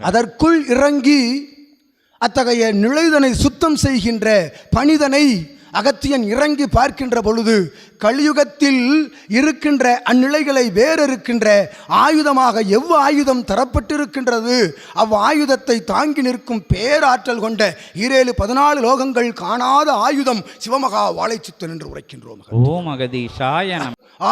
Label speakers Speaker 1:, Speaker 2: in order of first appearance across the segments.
Speaker 1: அதற்குள் இறங்கி அத்தகைய நிலைதனை சுத்தம் செய்கின்ற பணிதனை அகத்தியன் இறங்கி பார்க்கின்ற பொழுது கலியுகத்தில் இருக்கின்ற அந்நிலைகளை வேறறுக்கின்ற ஆயுதமாக எவ்வ ஆயுதம் தரப்பட்டிருக்கின்றது? அவ் ஆயுதத்தை தாங்கி நிற்கும் பேராற்றல் கொண்ட ஈரேழு பதினாலு லோகங்கள் காணாத ஆயுதம் சிவமகா வாழைச்சித்தன் என்று உரைக்கின்றோம்.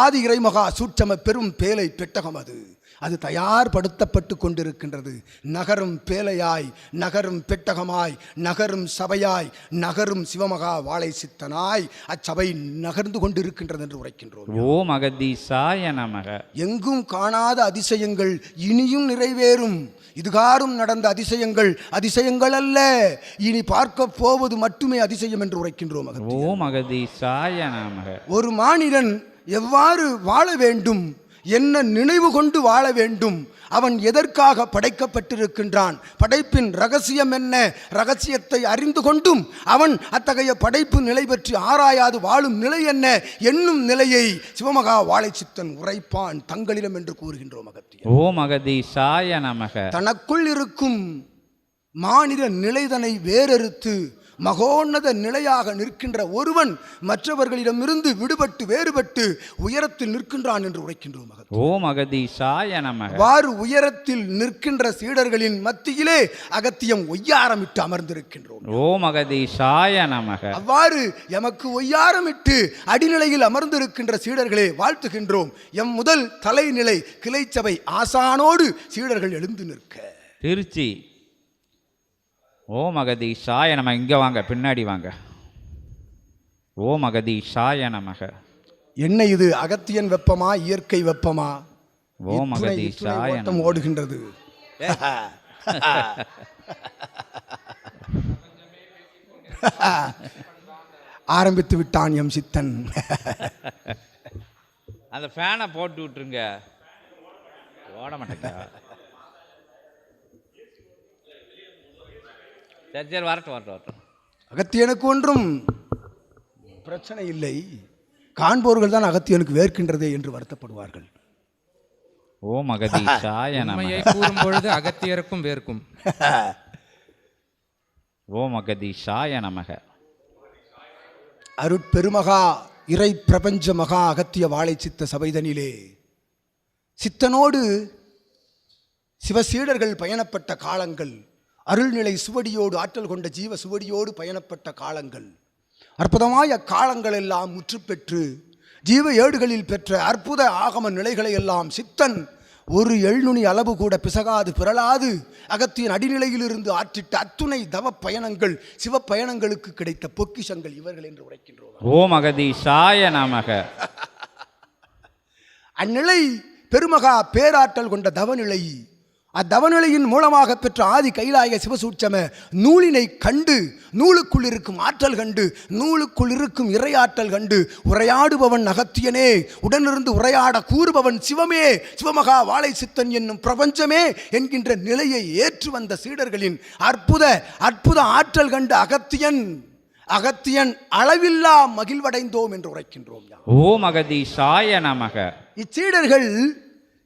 Speaker 1: ஆதி இறைமகா சூட்சம பெரும் பேலை பெட்டகம் அது. அது தயார்படுத்தப்பட்டு கொண்டிருக்கின்றது. நகரும் பேலையாய் நகரும் பெட்டகமாய் நகரும் சபையாய் நகரும் சிவமகா வாழை சித்தனாய் அச்சபை நகர்ந்து கொண்டிருக்கின்றது என்று உரைக்கின்றோம்.
Speaker 2: ஓம் அகதீஷாய நமக.
Speaker 1: எங்கும் காணாத அதிசயங்கள் இனியும் நிறைவேறும். இதுகாரும் நடந்த அதிசயங்கள் அதிசயங்கள் அல்ல. இனி பார்க்க போவது மட்டுமே அதிசயம் என்று உரைக்கின்றோம்.
Speaker 2: ஓம் அகதீஷாய நமக.
Speaker 1: ஒரு மானிடன் எவ்வாறு வாழ வேண்டும்? என்ன நினைவு கொண்டு வாழ வேண்டும்? அவன் எதற்காக படைக்கப்பட்டிருக்கின்றான்? படைப்பின் ரகசியம் என்ன? ரகசியத்தை அறிந்து கொண்டும் அவன் அத்தகைய படைப்பு நிலை பற்றி ஆராயாது வாழும் நிலை என்ன? என்னும் நிலையை சிவமகா வாழைச்சித்தன் உரைப்பான் தங்களிடம் என்று கூறுகின்றோம் அகத்தியர்.
Speaker 2: ஓம் அகதீஷாய நமக.
Speaker 1: தனக்குள் இருக்கும் மானிட நிலைதனை வேறறுத்து மகோன்னத நிலையாக நிற்கின்ற ஒருவன் மற்றவர்களிடமிருந்து விடுபட்டு வேறுபட்டு உயரத்தில் நிற்கின்றான் என்று உரைக்கின்றோம் மகன்.
Speaker 2: ஓம் அகதீஷாய நமக.
Speaker 1: அவ்வாறு உயரத்தில் நிற்கின்ற சீடர்களின் மத்தியிலே அகத்தியம் ஒய்யாரமிட்டு அமர்ந்திருக்கின்றோம்.
Speaker 2: ஓம் அகதீஷாய நமக.
Speaker 1: அவ்வாறு எமக்கு ஒய்யாரமிட்டு அடிநிலையில் அமர்ந்திருக்கின்ற சீடர்களே வாழ்த்துகின்றோம். எம் முதல் தலைநிலை கிளைச்சபை ஆசானோடு சீடர்கள் எழுந்து நிற்க.
Speaker 2: திருச்சி. ஓம் அகதீஷாய நம இங்கே வாங்க பின்னாடி வாங்க. ஓம் அகதீஷாய நமக
Speaker 1: என்ன இது அகத்தியன் வெப்பமா இயற்கை வெப்பமா? இத்துணை
Speaker 2: அகதீஷாய
Speaker 1: ஓட்டம் ஓடுகின்றது. ஆரம்பித்து விட்டான் எம் சித்தன்.
Speaker 2: அந்த ஃபேனை போட்டு விட்டுருங்க. ஓட மாட்டேங்க. சரி சரி வரட்டும் வரட்டும் வரட்டும்.
Speaker 1: அகத்தியனுக்கு ஒன்றும் பிரச்சனை இல்லை. காண்பவர்கள் தான் அகத்தியனுக்கு வேர்க்கின்றதே என்று வருத்தப்படுவார்கள்.
Speaker 2: ஓம் நமக
Speaker 3: உண்மையை கூறும் பொழுது அகத்தியருக்கும் வேர்க்கும்.
Speaker 2: ஓம் அகதீஷாய நமக.
Speaker 1: அருட்பெருமகா இறை பிரபஞ்ச மகா அகத்திய வாழை சித்த சபைதனிலே சித்தனோடு சிவசீடர்கள் பயணப்பட்ட காலங்கள் அருள்நிலை சுவடியோடு ஆற்றல் கொண்ட ஜீவ சுவடியோடு பயணப்பட்ட காலங்கள். அற்புதமாய் அக்காலங்கள் எல்லாம் முற்றுப்பெற்று ஜீவ ஏடுகளில் பெற்ற அற்புத ஆகம நிலைகளை எல்லாம் சித்தன் ஒரு எள்நுனி அளவு கூட பிசகாது பிறளாது அகத்தியின் அடிநிலையிலிருந்து ஆற்றிட்ட அத்துணை தவ பயணங்கள் சிவ பயணங்களுக்கு கிடைத்த பொக்கிஷங்கள் இவர்கள் என்று உரைக்கின்றோம்.
Speaker 2: ஓம் அகதீஷாய நமக.
Speaker 1: அந்நிலை பெருமகா பேராற்றல் கொண்ட தவநிலை அத்தவநிலையின் மூலமாக பெற்ற ஆதி கைலாய சிவசூட்சம நூலினை கண்டு நூலுக்குள் இருக்கும் ஆற்றல் கண்டு நூலுக்குள் இருக்கும் இறையாற்றல் கண்டு உரையாடுபவன் அகத்தியனே உடனிருந்து உரையாட கூறுபவன் சிவமே சிவமகா வாழை சித்தன் என்னும் பிரபஞ்சமே என்கின்ற நிலையை ஏற்று வந்த சீடர்களின் அற்புத அற்புத ஆற்றல் கண்டு அகத்தியன் அகத்தியன் அளவில்லா மகிழ்வடைந்தோம் என்று உரைக்கின்றோம் யாம்.
Speaker 2: ஓம் அகதீஷாய நமக
Speaker 1: இச்சீடர்கள்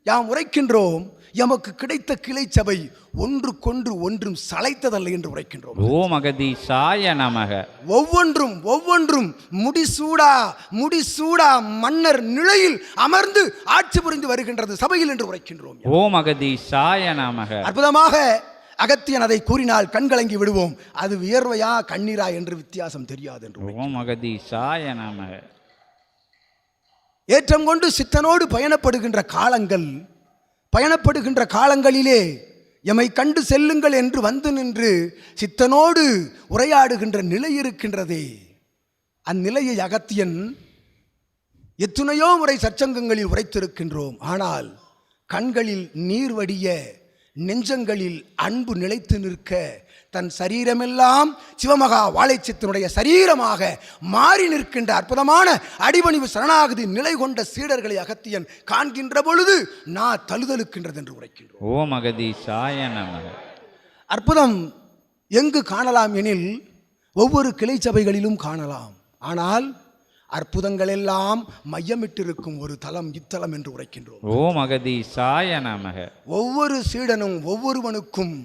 Speaker 1: யாம் உரைக்கின்றோம் எமக்கு கிடைத்த கிளைச்சபை ஒன்றுக்கொன்று ஒன்றும் சளைத்ததல்ல என்று உரைக்கின்றோம்.
Speaker 2: ஓம் அகதீஷாய நமக.
Speaker 1: ஒவ்வொன்றும் ஒவ்வொன்றும் முடிசூடா முடிசூடா மன்னர் நிலையில் அமர்ந்து ஆட்சி புரிந்து வருகின்றது சபையில் என்று உரைக்கின்றோம்.
Speaker 2: ஓம் அகதீஷாய நமக.
Speaker 1: அற்புதமாக அகத்தியன் அதை கூறினால் கண்கலங்கி விடுவோம். அது வியர்வையா கண்ணீரா என்று வித்தியாசம் தெரியாது என்று
Speaker 2: ஓம் அகதீஷாய நமக.
Speaker 1: ஏற்றம் கொண்டு சித்தனோடு பயணப்படுகின்ற காலங்கள் பயணப்படுகின்ற காலங்களிலே எமை கண்டு செல்லுங்கள் என்று வந்து நின்று சித்தனோடு உரையாடுகின்ற நிலை இருக்கின்றதே. அந்நிலையை அகத்தியன் எத்துணையோ முறை சச்சங்கங்களில் உரைத்திருக்கின்றோம். ஆனால் கண்களில் நீர் வடிய நெஞ்சங்களில் அன்பு நிலைத்து நிற்க தன் சரீரமெல்லாம் சிவமகா வாழைச்சித்தனுடைய சரீரமாக மாறி நிற்கின்ற அற்புதமான அடிபணிவு சரணாகதி நிலை கொண்ட சீடர்களை அகத்தியன் காண்கின்ற பொழுது நான் தழுதலுக்கின்றது என்று உரைக்கின்றோம்.
Speaker 2: ஓம் அகதீஷாய நமக
Speaker 1: அற்புதம் எங்கு காணலாம் எனில் ஒவ்வொரு கிளை சபைகளிலும் காணலாம். ஆனால் அற்புதங்கள் எல்லாம் மையமிட்டிருக்கும் ஒரு தலம் இத்தலம் என்று உரைக்கின்றோம்.
Speaker 2: ஓம் அகதீசாய நமக.
Speaker 1: ஒவ்வொரு சீடனும் ஒவ்வொருவனுக்கும்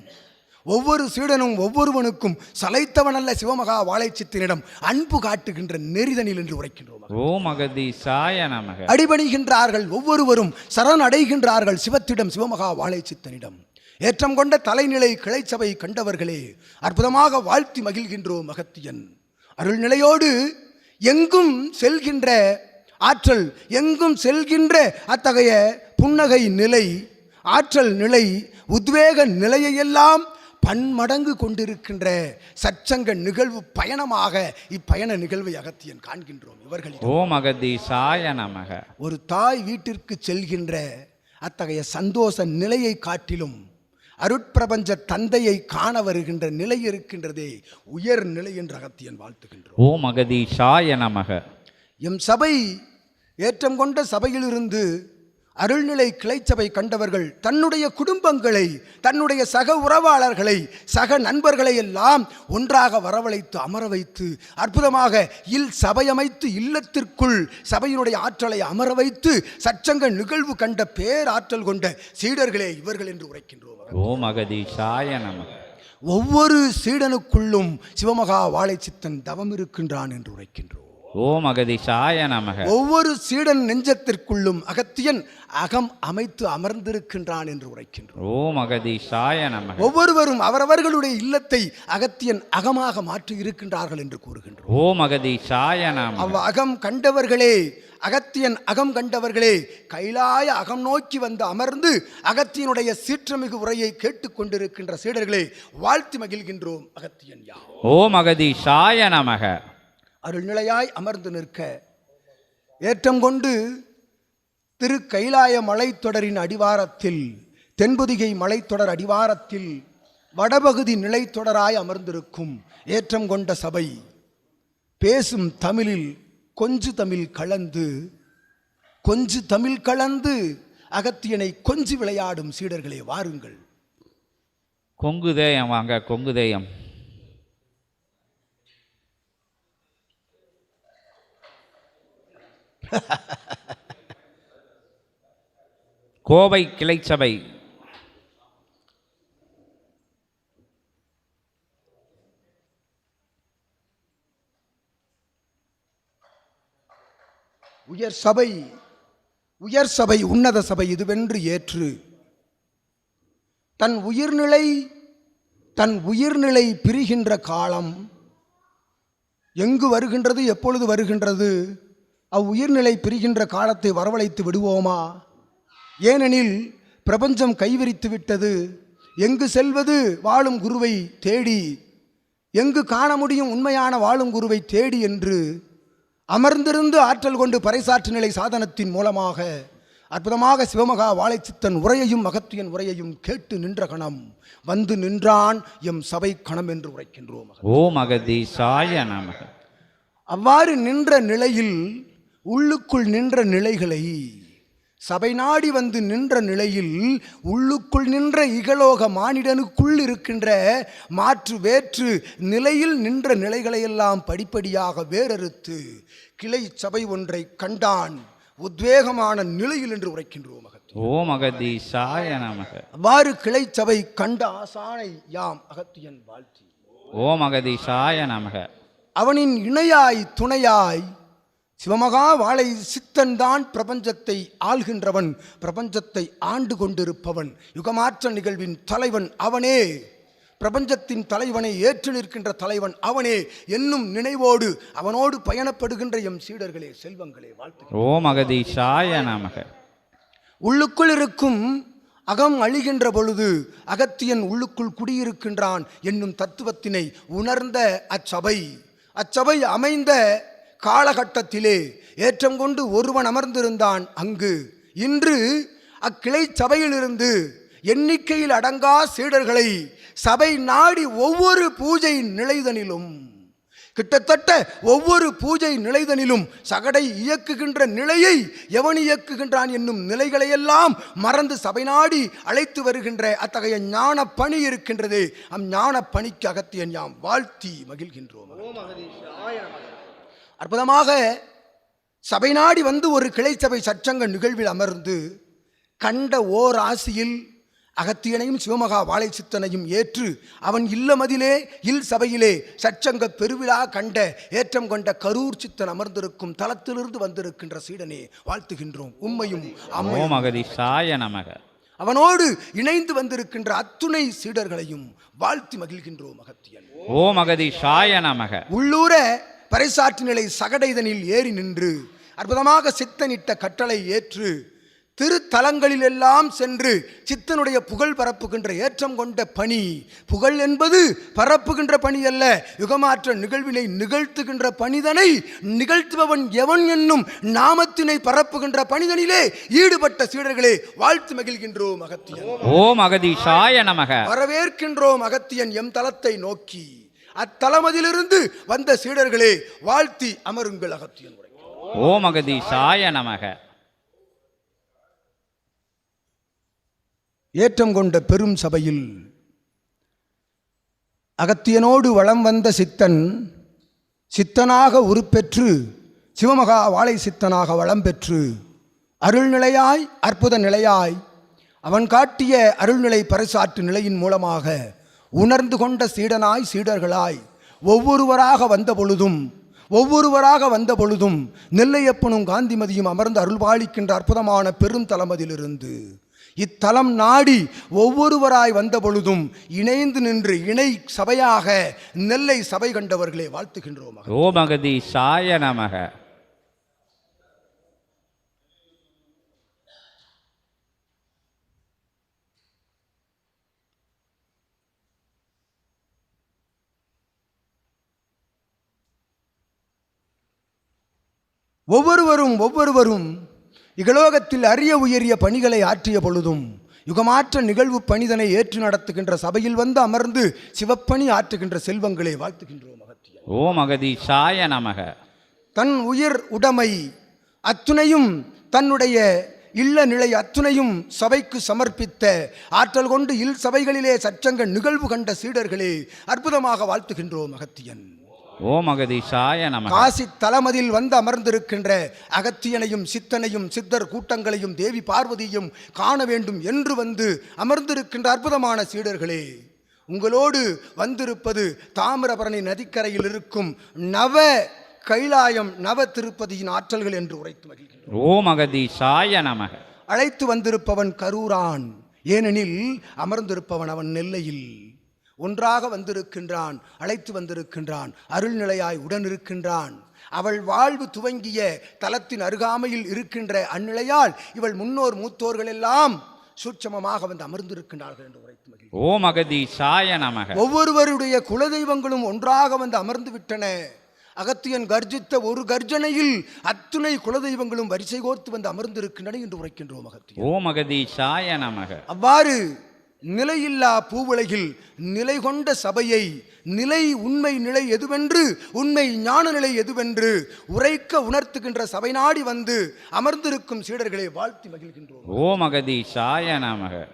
Speaker 1: ஒவ்வொரு சீடனும் ஒவ்வொருவனுக்கும் சலைத்தவனல்ல சிவமகா வாழைச்சித்தனிடம் அன்பு காட்டுகின்ற நெறிதனில் என்று உரைக்கின்றோம்.
Speaker 2: ஓம் அகதீசாய நமக.
Speaker 1: அடிபணிகின்றார்கள் ஒவ்வொருவரும் சரண் அடைகின்றார்கள் சிவத்திடம் சிவமகா வாழைச்சித்தனிடம். ஏற்றம் கொண்ட தலைநிலை கிளைச்சபை கண்டவர்களே அற்புதமாக வாழ்த்தி மகிழ்கின்றோம் அகத்தியன் அருள்நிலையோடு எங்கும் செல்கின்ற ஆற்றல் எங்கும் செல்கின்ற அத்தகைய புன்னகை நிலை ஆற்றல் நிலை உத்வேக நிலையையெல்லாம் பன்மடங்கு கொண்டிருக்கின்ற சச்சங்க நிகழ்வு பயணமாக இப்பயண நிகழ்வை அகத்தியன் காண்கின்றோம் இவர்களிடம்.
Speaker 2: ஓம் அகதீசாய நமக.
Speaker 1: ஒரு தாய் வீட்டிற்கு செல்கின்ற அத்தகைய சந்தோஷ நிலையை காட்டிலும் அருட்பிரபஞ்ச தந்தையை காண வருகின்ற நிலை இருக்கின்றதே உயர் நிலை என்று அகத்தியன் வாழ்த்துகின்றோம்.
Speaker 2: ஓம் அகதீசாய நமக.
Speaker 1: எம் சபை ஏற்றம் கொண்ட சபையிலிருந்து அருள்நிலை கிளைச்சபை கண்டவர்கள் தன்னுடைய குடும்பங்களை தன்னுடைய சக உறவாளர்களை சக நண்பர்களை எல்லாம் ஒன்றாக வரவழைத்து அமர வைத்து அற்புதமாக இல் சபையமைத்து இல்லத்திற்குள் சபையினுடைய ஆற்றலை அமர வைத்து சச்சங்க நிகழ்வு கண்ட பேராற்றல் கொண்ட சீடர்களே இவர்கள் என்று உரைக்கின்றோம்.
Speaker 2: ஓம் அகதீசாய நமக
Speaker 1: ஒவ்வொரு சீடனுக்குள்ளும் சிவமகா வாழைச்சித்தன் தவம் இருக்கின்றான் என்று உரைக்கின்றோம்.
Speaker 2: ஓம் அகதீசாய நமக.
Speaker 1: ஒவ்வொரு சீடன் நெஞ்சத்திற்குள்ளும் அகத்தியன் அகம் அமைத்து அமர்ந்திருக்கின்றான் என்று உரைக்கின்றோம்.
Speaker 2: ஓம் அகதீசாய நமக.
Speaker 1: ஒவ்வொருவரும் அவரவர்களுடைய இல்லத்தை அகத்தியன் அகமாக மாற்றி இருக்கின்றார்கள் என்று கூறுகின்றோம்.
Speaker 2: ஓம் அகதீசாய நமக.
Speaker 1: அவ் அகம் கண்டவர்களே அகத்தியன் அகம் கண்டவர்களே கைலாய அகம் நோக்கி வந்து அமர்ந்து அகத்தியனுடைய சீற்றமிகு உரையை கேட்டுக்கொண்டிருக்கின்ற சீடர்களே வாழ்த்தி மகிழ்கின்றோம் அகத்தியன் யா
Speaker 2: ஓம் அகதீசாய நமக.
Speaker 1: அருள்நிலையாய் அமர்ந்து நிற்க. ஏற்றம் கொண்டு திரு கைலாய மலைத்தொடரின் அடிவாரத்தில் தென்பொதிகை மலைத்தொடர் அடிவாரத்தில் வடபகுதி நிலைத்தொடராய் அமர்ந்திருக்கும் ஏற்றம் கொண்ட சபை. பேசும் தமிழில் கொஞ்சு தமிழ் கலந்து கொஞ்சு தமிழ் கலந்து அகத்தியனை கொஞ்சி விளையாடும் சீடர்களே வாருங்கள்.
Speaker 2: கொங்குதேயம் வாங்க கொங்குதேயம் கோவை கிளைச்சபை
Speaker 1: உயர் சபை உயர் சபை உன்னத சபை இதுவென்று ஏற்று தன் உயிர்நிலை தன் உயிர்நிலை பிரிகின்ற காலம் எங்கு வருகின்றது எப்பொழுது வருகின்றது அவ்வுயிர்நிலை பிரிகின்ற காலத்தை வரவழைத்து விடுவோமா? ஏனெனில் பிரபஞ்சம் கைவிரித்து விட்டது. எங்கு செல்வது வாழும் குருவை தேடி? எங்கு காண முடியும் உண்மையான வாழும் குருவை தேடி என்று அமர்ந்திருந்து ஆற்றல் கொண்டு பறைசாற்று நிலை சாதனத்தின் மூலமாக அற்புதமாக சிவமகா வாழைச்சித்தன் உரையையும் அகத்தியன் உரையையும் கேட்டு நின்ற கணம் வந்து நின்றான் எம் சபை கணம் என்று உரைக்கின்றோம்.
Speaker 2: ஓம் அகதீசாய நமக.
Speaker 1: அவ்வாறு நின்ற நிலையில் உள்ளுக்குள் நின்ற நிலைகளை சபை நாடி வந்து நின்ற நிலையில் உள்ளுக்குள் நின்ற இகலோக மானிடனுக்குள் இருக்கின்ற மாற்று வேற்று நிலையில் நின்ற நிலைகளையெல்லாம் படிப்படியாக வேறறுத்து கிளை சபை ஒன்றை கண்டான். உத்வேகமான நிலையில் என்று உரைக்கின்றோம்
Speaker 2: ஓம் அகதீசாய நமக.
Speaker 1: அவ்வாறு கிளை சபை கண்ட ஆசானை யாம் அகத்தியன் வாழ்த்தி.
Speaker 2: ஓம் அகதீசாய நமக.
Speaker 1: அவனின் இணையாய் துணையாய் சிவமகா வாழை சித்தன்தான் பிரபஞ்சத்தை ஆள்கின்றவன் பிரபஞ்சத்தை ஆண்டு கொண்டிருப்பவன். யுகமாற்ற நிகழ்வின் தலைவன் அவனே. பிரபஞ்சத்தின் தலைவனை ஏற்று நிற்கின்ற தலைவன் அவனே. என்னும் நினைவோடு அவனோடு பயணப்படுகின்ற எம் சீடர்களே செல்வங்களே வாழ்த்து
Speaker 2: நமக.
Speaker 1: உள்ளுக்குள் இருக்கும் அகம் அழிகின்ற பொழுது அகத்தியன் உள்ளுக்குள் குடியிருக்கின்றான் என்னும் தத்துவத்தினை உணர்ந்த அச்சபை. அச்சபை அமைந்த காலகட்டத்திலே ஏற்றம் கொண்டு ஒருவன் அமர்ந்திருந்தான் அங்கு. இன்று அக்கிளை சபையிலிருந்து எண்ணிக்கையில் அடங்கா சீடர்களை சபை நாடி ஒவ்வொரு பூஜை நிலைதனிலும் கிட்டத்தட்ட ஒவ்வொரு பூஜை நிலைதனிலும் சகடை இயக்குகின்ற நிலையை எவன் இயக்குகின்றான் என்னும் நிலைகளையெல்லாம் மறந்து சபை நாடி அழைத்து வருகின்ற அத்தகைய ஞான பணி இருக்கின்றது. அம் ஞான பணிக்கு அகத்தியன் யாம் வாழ்த்தி மகிழ்கின்றோம். அற்புதமாக சபை நாடி வந்து ஒரு கிளை சபை சச்சங்க நிகழ்வில் அமர்ந்து கண்ட ஓர் ஆசியில் அகத்தியனையும் சிவமகா வாழை சித்தனையும் ஏற்று அவன் இல்லமதிலே இல் சபையிலே சச்சங்க பெருவிழா கண்ட ஏற்றம் கொண்ட கரூர் சித்தன் அமர்ந்திருக்கும் தலத்திலிருந்து வந்திருக்கின்ற சீடனே வாழ்த்துகின்றோம்.
Speaker 2: நமக.
Speaker 1: அவனோடு இணைந்து வந்திருக்கின்ற அத்துணை சீடர்களையும் வாழ்த்தி மகிழ்கின்றோம் அகத்தியன்.
Speaker 2: ஓம் அகதீஷாய நமக.
Speaker 1: உள்ளூர பறைசாற்று நிலை சகடைதனில் ஏறி நின்று அற்புதமாக சித்தனிட்ட கட்டளை ஏற்று திருத்தலங்களில் எல்லாம் சென்று சித்தனுடைய புகழ் பரப்புகின்ற ஏற்றம் கொண்ட பணி. புகழ் என்பது பரப்புகின்ற பணி அல்ல யுகமாற்ற நிகழ்வினை நிகழ்த்துகின்ற பணிதனை நிகழ்த்துபவன் எவன் என்னும் நாமத்தினை பரப்புகின்ற பணிதனிலே ஈடுபட்ட சீடர்களே வாழ்த்து மகிழ்கின்றோம் அகத்தியன்.
Speaker 2: ஓம் அகதீஷாய நமக.
Speaker 1: வரவேற்கின்றோம் அகத்தியன் எம் தலத்தை நோக்கி. அத்தலமதிலிருந்து வந்த சீடர்களே வாழ்த்தி அமருங்கள் அகத்தியன் உரை.
Speaker 2: ஓம் அகதீஷாய நமக.
Speaker 1: ஏற்றம் கொண்ட பெரும் சபையில் அகத்தியனோடு வளம் வந்த சித்தன் சித்தனாக உருப்பெற்று சிவமகா வாழை சித்தனாக வளம் பெற்று அருள்நிலையாய் அற்புத நிலையாய் அவன் காட்டிய அருள்நிலை பறைசாற்று நிலையின் மூலமாக உணர்ந்து கொண்ட சீடனாய் சீடர்களாய். ஒவ்வொருவராக வந்த பொழுதும் ஒவ்வொருவராக வந்த பொழுதும் நெல்லையப்பனும் காந்திமதியும் அமர்ந்து அருள்பாலிக்கின்ற அற்புதமான பெரும் தளமதிலிருந்து இத்தலம் நாடி ஒவ்வொருவராய் வந்த பொழுதும் இணைந்து நின்று இணை சபையாக நெல்லை சபை கண்டவர்களே வாழ்த்துகின்றோம் ஓ
Speaker 2: மகதி சாய நமக.
Speaker 1: ஒவ்வொருவரும் ஒவ்வொருவரும் இகலோகத்தில் அரிய உயரிய பணிகளை ஆற்றிய பொழுதும் யுகமாற்ற நிகழ்வு பணிதனை ஏற்று நடத்துகின்ற சபையில் வந்து அமர்ந்து சிவப்பணி ஆற்றுகின்ற செல்வங்களே வாழ்த்துகின்றோம் அகத்தியன்
Speaker 2: ஓம் அகதீஷாய நமக.
Speaker 1: தன் உயிர் உடைமை அத்துணையும் தன்னுடைய இல்ல நிலை அத்துணையும் சபைக்கு சமர்ப்பித்த ஆற்றல் கொண்டு இல் சபைகளிலே சச்சங்க நிகழ்வு கண்ட சீடர்களே அற்புதமாக வாழ்த்துகின்றோம் அகத்தியன்.
Speaker 2: ஓம் அகதீஷாய நமக.
Speaker 1: காசி தலமதில் வந்து அமர்ந்திருக்கின்ற அகத்தியனையும் சித்தனையும் சித்தர் கூட்டங்களையும் தேவி பார்வதியும் காண வேண்டும் என்று வந்து அமர்ந்திருக்கின்ற அற்புதமான சீடர்களே. உங்களோடு வந்திருப்பது தாமிரபரணி நதிக்கரையில் இருக்கும் நவ கைலாயம் நவ திருப்பதியின் ஆற்றல்கள் என்று உரைத்து மகிழ்கின்றோம்
Speaker 2: ஓம் அகதீஷாய நமக.
Speaker 1: அழைத்து வந்திருப்பவன் கரூரான். ஏனெனில் அமர்ந்திருப்பவன் அவன் நெல்லையில். ஒன்றாக வந்திருக்கின்றான் அழைத்து வந்திருக்கின்றான் அருள்நிலையாய் உடனிருக்கின்றான். அவள் வாழ்வு துவங்கிய தலத்தின் அருகாமையில் இருக்கின்ற அந்நிலையால் இவள் முன்னோர் மூத்தோர்கள் எல்லாம் சூட்சமமாக வந்து அமர்ந்திருக்கின்றார்கள் என்று உரைத்து மகிழ்கிறேன்.
Speaker 2: ஓம் அகதீஷாய நமக.
Speaker 1: ஒவ்வொருவருடைய குலதெய்வங்களும் ஒன்றாக வந்து அமர்ந்து விட்டன. அகத்தியன் கர்ஜித்த ஒரு கர்ஜனையில் அத்துணை குலதெய்வங்களும் வரிசை கோர்த்து வந்து அமர்ந்திருக்கின்றன என்று உரைக்கின்றோம் அகத்தியன்
Speaker 2: ஓம் அகதீஷாய நமக.
Speaker 1: அவ்வாறு நிலையில்லா பூவுலகில் நிலை கொண்ட சபையை நிலை உண்மை நிலை எதுவென்று உண்மை ஞான நிலை எதுவென்று உரைக்க உணர்த்துகின்ற சபை நாடி வந்து அமர்ந்திருக்கும் சீடர்களை வாழ்த்தி மகிழ்கின்றோம்.
Speaker 2: ஓ மகதீஷாய நமக.